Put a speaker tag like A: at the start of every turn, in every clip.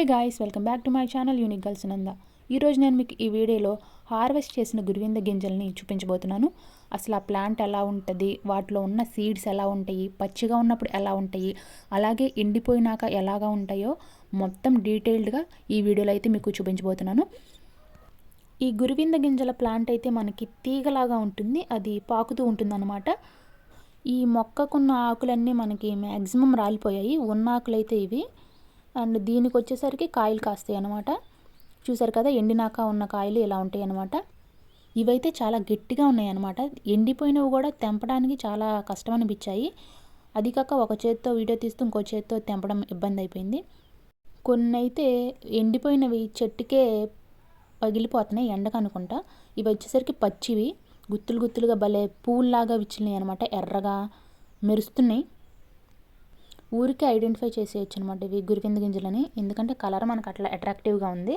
A: Hey guys welcome back to my channel unique girls Nanda. ఈరోజు నేను మీకు ఈ వీడియోలో హార్వెస్ట్ చేసిన గురువింద గింజల్ని చూపించబోతున్నాను. అసలు ఆ ప్లాంట్ ఎలా ఉంటుంది వాటిలో ఉన్న సీడ్స్ ఎలా ఉంటాయి పచ్చిగా ఉన్నప్పుడు ఎలా ఉంటాయి అలాగే ఎండిపోయినాక ఎలాగా ఉంటాయో మొత్తం డీటెయిల్డ్గా ఈ వీడియోలో అయితే మీకు చూపించబోతున్నాను. ఈ గురువింద గింజల ప్లాంట్ అయితే మనకి తీగలాగా ఉంటుంది అది పాకుతూ ఉంటుందన్నమాట. ఈ మొక్కకున్న ఆకులన్నీ మనకి మ్యాక్సిమం రాలిపోయాయి ఉన్న ఆకులైతే ఇవి. అండ్ దీనికి వచ్చేసరికి కాయలు కాస్తాయి అనమాట చూసారు కదా ఎండినాక ఉన్న కాయలు ఇలా ఉంటాయి అనమాట ఇవైతే చాలా గట్టిగా ఉన్నాయి అనమాట ఎండిపోయినవి కూడా తెంపడానికి చాలా కష్టం అనిపించాయి. అది కాక ఒక చేత్తో వీడియో తీస్తూ ఇంకో చేత్తో తెంపడం ఇబ్బంది అయిపోయింది. కొన్ని అయితే ఎండిపోయినవి చెట్టుకే పగిలిపోతున్నాయి ఎండకు అనుకుంటా. ఇవి వచ్చేసరికి పచ్చివి. గుత్తులు గుత్తులుగా భలే పూల్లాగా విచ్చినాయి అనమాట ఎర్రగా మెరుస్తున్నాయి. ఊరికే ఐడెంటిఫై చేసేయచ్చు అనమాట ఇవి గురికింద గింజలని. ఎందుకంటే కలర్ మనకు అట్లా అట్రాక్టివ్గా ఉంది.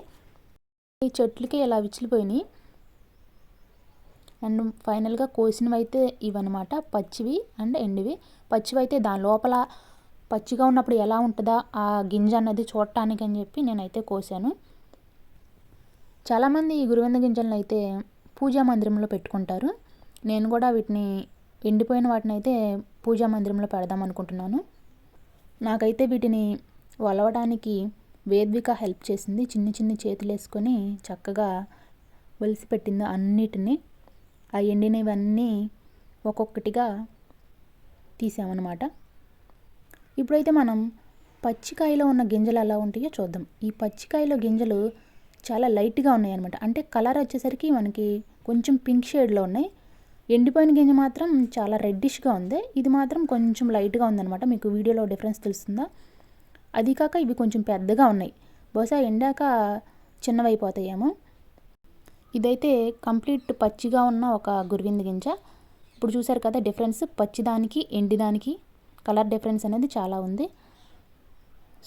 A: ఈ చెట్లకి ఇలా విచ్చిలిపోయినాయి. అండ్ ఫైనల్గా కోసినవి అయితే ఇవన్నమాట. పచ్చివి అండ్ ఎండివి. పచ్చివి అయితే దాని లోపల పచ్చిగా ఉన్నప్పుడు ఎలా ఉంటుందా ఆ గింజ అన్నది చూడటానికి అని చెప్పి నేనైతే కోసాను. చాలామంది ఈ గురువింద గింజలను అయితే పూజా మందిరంలో పెట్టుకుంటారు. నేను కూడా వీటిని ఎండిపోయిన వాటిని అయితే పూజా మందిరంలో పెడదాం అనుకుంటున్నాను నాకైతే వీటిని వలవడానికి వేద్విక హెల్ప్ చేసింది. చిన్ని చిన్ని చేతులు వేసుకొని చక్కగా ఒలిసి పెట్టింది అన్నిటినీ. ఆ ఎండినవన్నీ ఒక్కొక్కటిగా తీసామన్నమాట. ఇప్పుడైతే మనం పచ్చికాయలో ఉన్న గింజలు ఎలా ఉంటాయో చూద్దాం. ఈ పచ్చికాయలో గింజలు చాలా లైట్గా ఉన్నాయి అనమాట అంటే కలర్ వచ్చేసరికి మనకి కొంచెం పింక్ షేడ్లో ఉన్నాయి. ఎండిపోయిన గింజ మాత్రం చాలా రెడ్డిష్గా ఉంది. ఇది మాత్రం కొంచెం లైట్గా ఉందన్నమాట. మీకు వీడియోలో డిఫరెన్స్ తెలుస్తుందా? అది కాక ఇవి కొంచెం పెద్దగా ఉన్నాయి. బహుశా ఎండాక చిన్నవైపోతాయేమో. ఇదైతే కంప్లీట్ పచ్చిగా ఉన్న ఒక గురివింద గింజ. ఇప్పుడు చూసారు కదా డిఫరెన్స్ పచ్చిదానికి ఎండిదానికి కలర్ డిఫరెన్స్ అనేది చాలా ఉంది.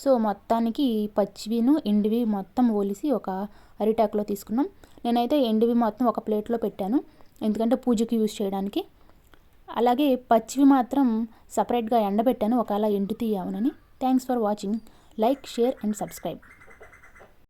A: సో మొత్తానికి పచ్చివిను ఎండివి మొత్తం ఒలిసి ఒక అరిటాకులో తీసుకున్నాం. నేనైతే ఎండివి మొత్తం ఒక ప్లేట్లో పెట్టాను. ఎందుకంటే పూజకి యూజ్ చేయడానికి. అలాగే పచ్చివి మాత్రం సపరేట్గా ఎండబెట్టాను ఒకవేళ ఎండు తీయమనని thanks for watching like share and subscribe